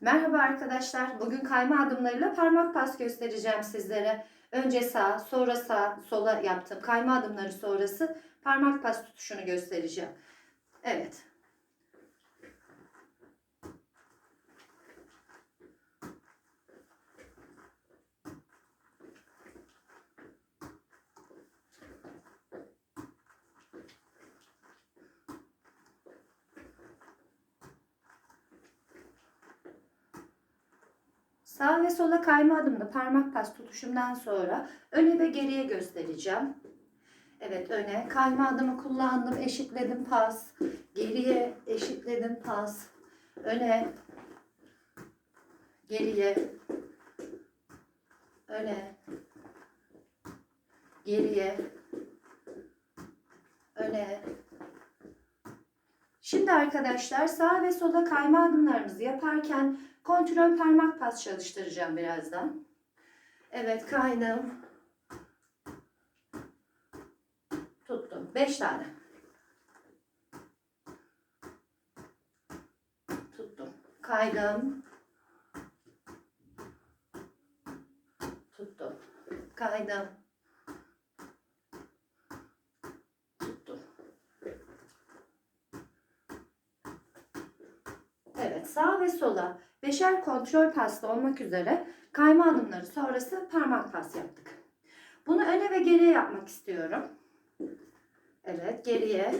Merhaba arkadaşlar. Bugün kayma adımlarıyla parmak pas göstereceğim sizlere. Önce sağ, sonra sağ, sola yaptım. Kayma adımları sonrası parmak pas tutuşunu göstereceğim. Evet. Sağ ve sola kayma adımlı parmak pas tutuşumdan sonra öne ve geriye göstereceğim. Evet öne kayma adımı kullandım, eşitledim pas. Geriye eşitledim pas. Öne geriye öne geriye öne Şimdi arkadaşlar sağ ve sola kayma adımlarımızı yaparken kontrol parmak pas çalıştıracağım birazdan. Evet kaydım. Tuttum. 5 tane. Tuttum. Kaydım. Tuttum. Kaydım. Tuttum. Evet sağ ve sola beşer kontrol paslı olmak üzere kayma adımları sonrası parmak pas yaptık. Bunu öne ve geriye yapmak istiyorum. Evet geriye.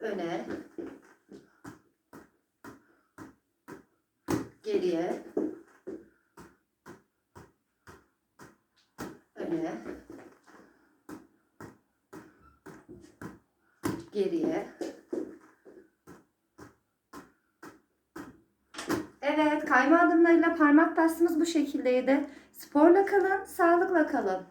Öne. Geriye. Öne. Geriye. Evet, kayma adımlarıyla parmak pasımız bu şekildeydi. Sporla kalın, sağlıkla kalın.